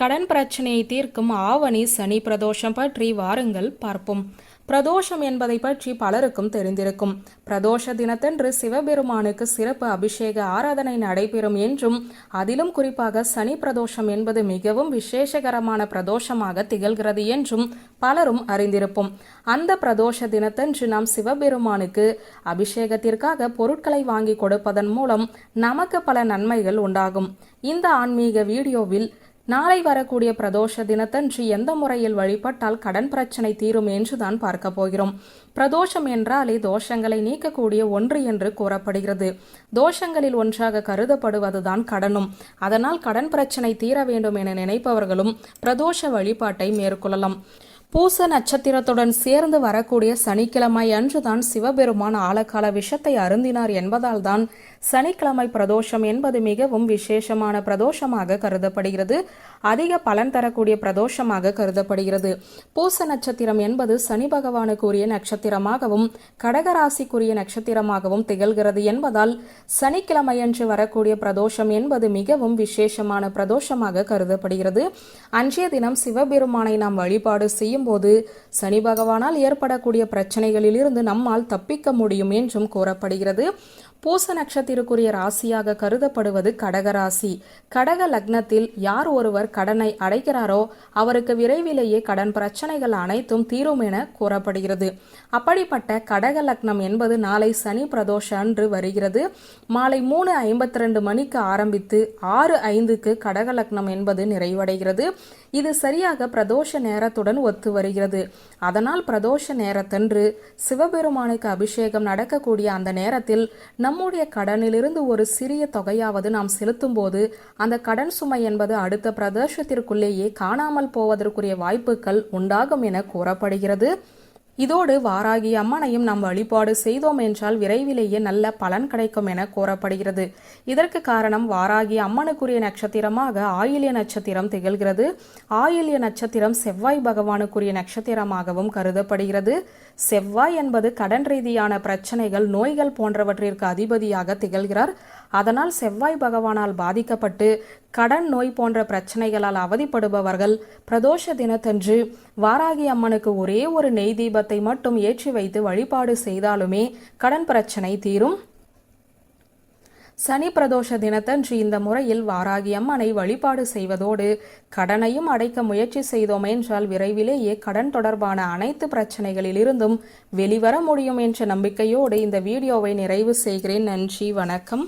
கடன் பிரச்சனையை தீர்க்கும் ஆவணி சனி பிரதோஷம் பற்றி வாருங்கள் பார்ப்போம். பிரதோஷம் என்பதை பற்றி பலருக்கும் தெரிந்திருக்கும். பிரதோஷ தினத்தன்று சிவபெருமானுக்கு சிறப்பு அபிஷேக ஆராதனை நடைபெறும் என்றும் அதிலும் குறிப்பாக சனி பிரதோஷம் என்பது மிகவும் விசேஷகரமான பிரதோஷமாக திகழ்கிறது என்றும் பலரும் அறிந்திருப்போம். அந்த பிரதோஷ தினத்தன்று நாம் சிவபெருமானுக்கு அபிஷேகத்திற்காக பொருட்களை வாங்கி கொடுப்பதன் மூலம் நமக்கு பல நன்மைகள் உண்டாகும். இந்த ஆன்மீக வீடியோவில் நாளை வரக்கூடிய பிரதோஷ தினத்தன்று எந்த முறையில் வழிபட்டால் கடன் பிரச்சனை தீரும் என்றுதான் பார்க்க போகிறோம். பிரதோஷம் என்றாலே தோஷங்களை நீக்கக்கூடிய ஒன்று என்று கூறப்படுகிறது. தோஷங்களில் ஒன்றாக கருதப்படுவதுதான் கடனும். அதனால் கடன் பிரச்சனை தீர வேண்டும் என நினைப்பவர்களும் பிரதோஷ வழிபாட்டை மேற்கொள்ளலாம். பூச நட்சத்திரத்துடன் சேர்ந்து வரக்கூடிய சனிக்கிழமை அன்றுதான் சிவபெருமான் ஆழகால விஷத்தை அருந்தினார் என்பதால் தான் சனிக்கிழமை பிரதோஷம் என்பது மிகவும் விசேஷமான பிரதோஷமாக கருதப்படுகிறது. அதிக பலன் தரக்கூடிய பிரதோஷமாக கருதப்படுகிறது. பூச நட்சத்திரம் என்பது சனி பகவானுக்குரிய நட்சத்திரமாகவும் கடகராசிக்குரிய நட்சத்திரமாகவும் திகழ்கிறது என்பதால் சனிக்கிழமையன்று வரக்கூடிய பிரதோஷம் என்பது மிகவும் விசேஷமான பிரதோஷமாக கருதப்படுகிறது. அன்றைய தினம் சிவபெருமானை நாம் வழிபாடு செய்யும் போது சனி பகவானால் ஏற்படக்கூடிய பிரச்சனைகளிலிருந்து நம்மால் தப்பிக்க முடியும் என்றும் கூறப்படுகிறது. பூச நட்சத்திரக்குரிய ராசியாக கருதப்படுவது கடகராசி கடக லக்னத்தில் யார் ஒருவர் கடனை அடைக்கிறாரோ அவருக்கு விரைவிலேயே கடன் பிரச்சனைகள் அனைத்தும் தீரும் என கூறப்படுகிறது. அப்படிப்பட்ட கடக லக்னம் என்பது நாளை சனி பிரதோஷ அன்று வருகிறது. மாலை மூணு ஐம்பத்தி ரெண்டு மணிக்கு ஆரம்பித்து ஆறு ஐந்துக்கு கடக லக்னம் என்பது நிறைவடைகிறது. இது சரியாக பிரதோஷ நேரத்துடன் ஒத்து வருகிறது. அதனால் பிரதோஷ நேரத்தன்று சிவபெருமானுக்கு அபிஷேகம் நடக்கக்கூடிய அந்த நேரத்தில் நம்முடைய கடனிலிருந்து ஒரு சிறிய தொகையாவது நாம் செலுத்தும் போது அந்த கடன் சுமை என்பது அடுத்த பிரதேசத்திற்குள்ளேயே காணாமல் போவதற்குரிய வாய்ப்புகள் உண்டாகும் என கூறப்படுகிறது. இதோடு வாராகி அம்மனையும் நாம் வழிபாடு செய்தோம் என்றால் விரைவிலேயே நல்ல பலன் கிடைக்கும் என கூறப்படுகிறது. இதற்கு காரணம் வாராகி அம்மனுக்குரிய நட்சத்திரமாக ஆயில்ய நட்சத்திரம் திகழ்கிறது. ஆயில்ய நட்சத்திரம் செவ்வாய் பகவானுக்குரிய நட்சத்திரமாகவும் கருதப்படுகிறது. செவ்வாய் என்பது கடன் ரீதியான பிரச்சனைகள் நோய்கள் போன்றவற்றிற்கு அதிபதியாக திகழ்கிறார். அதனால் செவ்வாய் பகவானால் பாதிக்கப்பட்டு கடன் நோய் போன்ற பிரச்சனைகளால் அவதிப்படுபவர்கள் பிரதோஷ தினத்தன்று வாராகி அம்மனுக்கு ஒரே ஒரு நெய் தீபத்தை மட்டும் ஏற்றி வைத்து வழிபாடு செய்தாலுமே கடன் பிரச்சனை தீரும். சனி பிரதோஷ தினத்தன்று இந்த முறையில் வாராகி அம்மனை வழிபாடு செய்வதோடு கடனையும் அடைக்க முயற்சி செய்தோம் என்றால் விரைவிலேயே கடன் தொடர்பான அனைத்து பிரச்சனைகளிலிருந்தும் வெளிவர முடியும் என்ற நம்பிக்கையோடு இந்த வீடியோவை நிறைவு செய்கிறேன். நன்றி வணக்கம்.